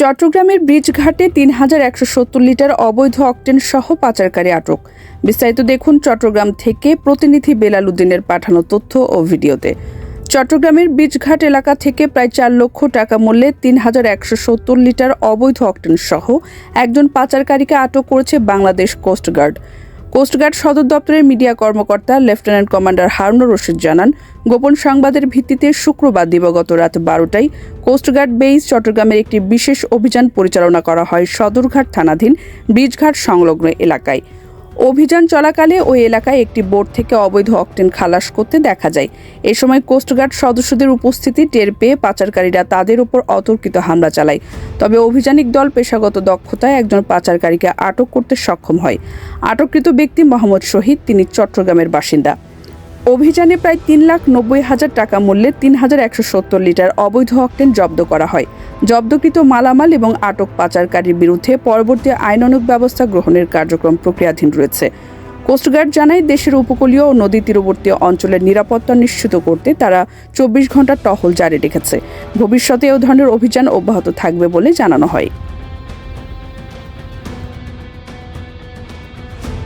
চট্টগ্রামের ব্রিজঘাটে তিন হাজার একশো সত্তর লিটার অবৈধ অকটেন সহ পাচারকারী আটক। বিস্তারিত দেখুন চট্টগ্রাম থেকে প্রতিনিধি বেলাল উদ্দিনের পাঠানো তথ্য ও ভিডিওতে। চট্টগ্রামের বীজঘাট এলাকা থেকে প্রায় চার লক্ষ টাকা মূল্যে তিন হাজার একশো সত্তর লিটার অবৈধ অকটেন সহ একজন পাচারকারীকে আটক করেছে বাংলাদেশ কোস্টগার্ড। কোস্টগার্ড সদর দপ্তরের মিডিয়া কর্মকর্তা লেফটেন্যান্ট কমান্ডার হারুনুর রশিদ জানান, গোপন সংবাদের ভিত্তিতে শুক্রবার দিবাগত রাত বারোটায় কোস্টগার্ড বেইস চট্টগ্রামের একটি বিশেষ অভিযান পরিচালনা করা হয় সদরঘাট থানাধীন ব্রিজঘাট সংলগ্ন এলাকায়। অভিযান চলাকালে ওই এলাকায় একটি বোট থেকে অবৈধ অকটেন খালাস করতে দেখা যায়। এ সময় কোস্টগার্ড সদস্যদের উপস্থিতি টের পেয়ে পাচারকারীরা তাদের উপর অতর্কিত হামলা চালায়। তবে অভিযানিক দল পেশাগত দক্ষতায় একজন পাচারকারীকে আটক করতে সক্ষম হয়। আটককৃত ব্যক্তি মোহাম্মদ শহীদ, তিনি চট্টগ্রামের বাসিন্দা। অভিযানে প্রায় তিন লাখ নব্বই হাজার টাকা মূল্যে তিন হাজার একশো সত্তর লিটার অবৈধ অকটেন জব্দ করা হয়। জব্দকৃত মালামাল এবং আটক পাচারকারীর বিরুদ্ধে পরবর্তী আইনানুগ ব্যবস্থা গ্রহণের কার্যক্রম প্রক্রিয়াধীন রয়েছে। কোস্টগার্ড জানায়, দেশের উপকূলীয় ও নদী তীরবর্তী অঞ্চলের নিরাপত্তা নিশ্চিত করতে তারা চব্বিশ ঘণ্টা টহল জারি রেখেছে। ভবিষ্যতে এ ধরনের অভিযান অব্যাহত থাকবে বলে জানানো হয়।